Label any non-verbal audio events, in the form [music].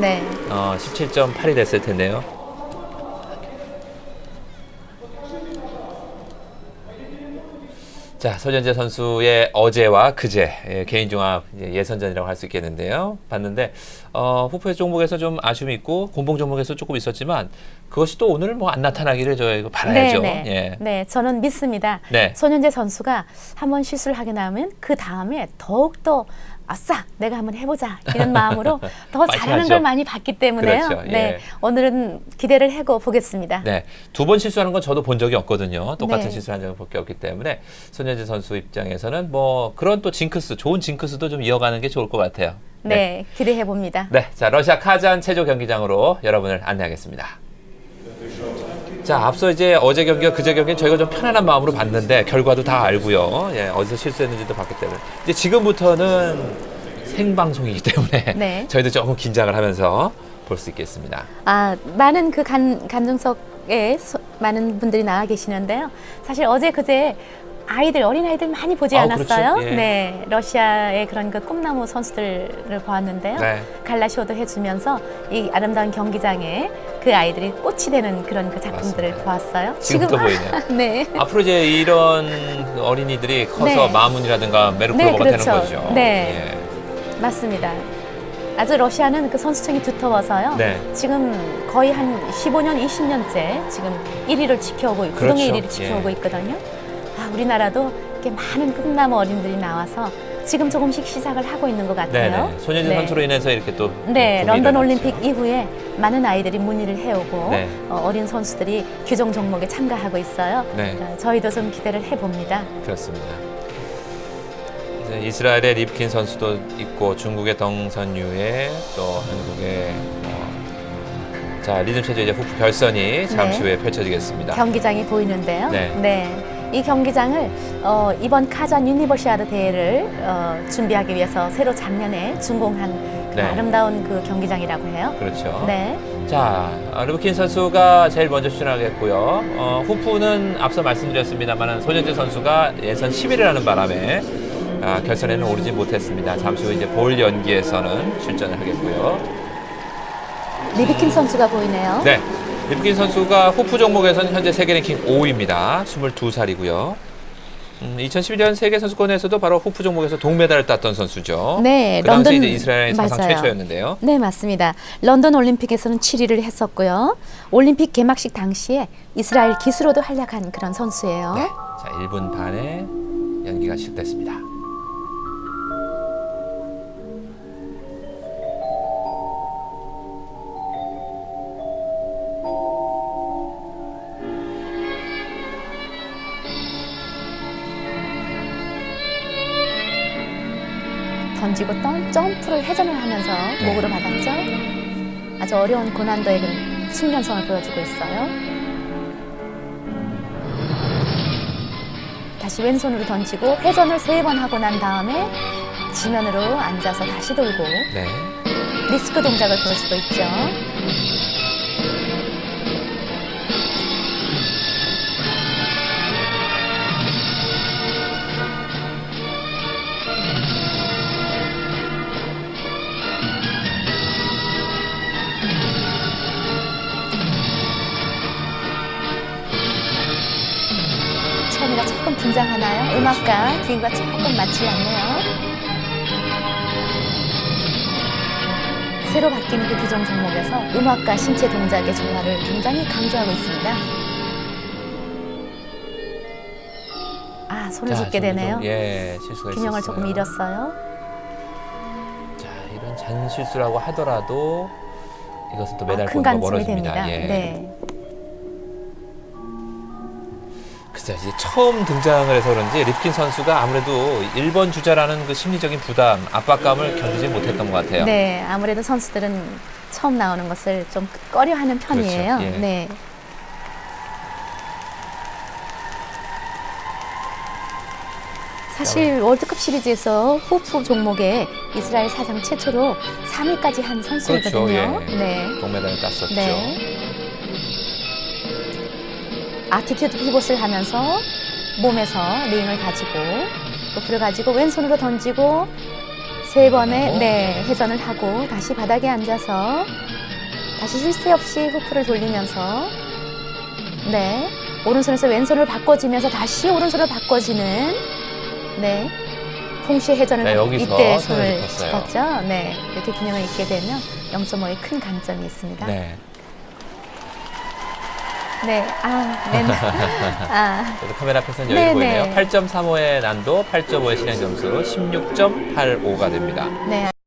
네. 어, 17.8이 됐을 텐데요. 자, 손현재 선수의 어제와 그제 예, 개인 종합 예선전이라고 할 수 있겠는데요. 봤는데 어, 후프의 종목에서 좀 아쉬움이 있고 공봉 종목에서 조금 있었지만 그것이 또 오늘 뭐 안 나타나기를 저희가 바라야죠. 네, 네. 예. 네, 저는 믿습니다. 네. 손현재 선수가 한번 실수를 하게 나면 그 다음에 더욱 더 아싸, 내가 한번 해보자 이런 마음으로 [laughs] 더 잘하는 파이팅하죠. 걸 많이 봤기 때문에요. 그렇죠, 예. 네, 오늘은 기대를 하고 보겠습니다. 네, 두 번 실수하는 건 저도 본 적이 없거든요. 똑같은 네. 실수한 적을 볼게 없기 때문에 손현재 선수 입장에서는 뭐 그런 또 징크스, 좋은 징크스도 좀 이어가는 게 좋을 것 같아요. 네, 기대해 봅니다. 네, 자 러시아 카잔 체조 경기장으로 여러분을 안내하겠습니다. 자, 앞서 이제 어제 경기와 그제 경기는 저희가 좀 편안한 마음으로 봤는데 결과도 다 알고요. 예, 어디서 실수했는지도 봤기 때문에 이제 지금부터는 생방송이기 때문에 [laughs] 네. 저희도 조금 긴장을 하면서 볼 수 있겠습니다. 아, 많은 그 간, 간중석에 소- 많은 분들이 나와 계시는데요. 사실 어제 그제 아이들 어린 아이들 많이 보지 아, 않았어요. 그렇죠. 예. 네, 러시아의 그런 그 꿈나무 선수들을 보았는데요. 네. 갈라쇼도 해주면서 이 아름다운 경기장에 그 아이들이 꽃이 되는 그런 그 작품들을 맞습니다. 보았어요. 지금도 지금- 보이네요. [laughs] 네. 앞으로 이제 이런 어린이들이 커서 네. 마문이라든가 메르크로버가 네, 그렇죠. 되는 거죠. 네. 맞습니다. 아주 러시아는 그 선수층이 두터워서요. 네. 지금 거의 한 15년, 20년째 지금 1위를 지켜오고 있- 그렇죠. 부동의 1위를 지켜오고 예. 있거든요. 아, 우리나라도 이렇게 많은 꿈나무 어린들이 나와서 지금 조금씩 시작을 하고 있는 것 네, 같아요. 네. 손예진 네. 선수로 인해서 이렇게 또 네, 런던. 올림픽 이후에 많은 아이들이 문의를 해오고 네. 어, 린 선수들이 규정 종목에 참가하고 있어요. 네. 어, 저희도 좀 기대를 해봅니다. 그렇습니다. 이스라엘의 립킨 선수도 있고 중국의 덩선유의 또 한국의 어, 자 리듬 체조 이제 후프 결선이 잠시 네. 후에 펼쳐지겠습니다. 경기장이 보이는데요. 네. 이 경기장을 어, 이번 카잔 유니버시아드 대회를 어, 준비하기 위해서 새로 작년에 준공한 그 네. 아름다운 그 경기장이라고 해요. 그렇죠. 네. 자, 어, 르브킨 선수가 제일 먼저 출전하겠고요. 어, 후프는 앞서 말씀드렸습니다만 손현재 선수가 예선 10위를 하는 바람에 아, 결선에는 오르지 못했습니다. 잠시 후 이제 볼 연기에서는 출전을 하겠고요. 리비킨 선수가 보이네요. 네, 르브킨 선수가 후프 종목에서는 현재 세계 랭킹 5위입니다. 22살이고요. 음, 2011년 세계 선수권에서도 바로 후프 종목에서 동메달을 땄던 선수죠. 네, 그 당시 런던- 이제 이스라엘 사상 맞아요. 최초였는데요. 네, 맞습니다. 런던 올림픽에서는 7위를 했었고요. 올림픽 개막식 당시에 이스라엘 기수로도 활약한 그런 선수예요. 네, 자 1분 반에 연기가 시작됐습니다. 던지고 떤 점프를 회전을 하면서 네. 목으로 받았죠. 아주 어려운 고난도의 그 숙련성을 보여주고 있어요. 다시 왼손으로 던지고 회전을 세 번 하고 난 다음에 지면으로 앉아서 다시 돌고 네. 리스크 동작을 보여주고 있죠. 조금 긴장하나요? 음악과 기구가 조금 맞지 않네요. 새로 바뀐 그 규정 종목에서 음악과 신체 동작의 조화를 굉장히 강조하고 있습니다. 아, 손을 자, 짚게 되네요. 예, 실수가 균형을 있었어요. 조금 잃었어요. 자, 이런 잔 실수라고 하더라도 이것은 또 아, 메달 큰 관심이 멀어집니다. 됩니다. 예. 네. 글쎄 이제 처음 등장을 해서 그런지 립킨 선수가 아무래도 1번 주자라는 그 심리적인 부담, 압박감을 견디지 못했던 것 같아요. 네, 아무래도 선수들은 처음 나오는 것을 좀 꺼려하는 편이에요. 그렇죠. 예. 네. 사실 월드컵 시리즈에서 호프 종목에 이스라엘 사상 최초로 3위까지 한 선수거든요. 그렇죠, 예. 네. 동메달을 땄었죠. 네. 아티튜드 피봇을 하면서 몸에서 링을 가지고 로프를 가지고 왼손으로 던지고 세 번의 회전하고. 네 회전을 하고 다시 바닥에 앉아서 다시 실수 없이 후프를 돌리면서 네 오른손에서 왼손을 바꿔주면서 다시 오른손을 바꿔지는 네 풍시 회전을 네, 하고 이때 손을. 짚었죠. 네 이렇게 균형을 잃게 되면 0.5의 큰 강점이 있습니다. 네. 네, 아, 네, [laughs] 아, 그래도 카메라 앞에서는 네, 여유 보이네요. 네. 8.35의 난도, 8.5의 실행 점수, 16.85가 됩니다. 네.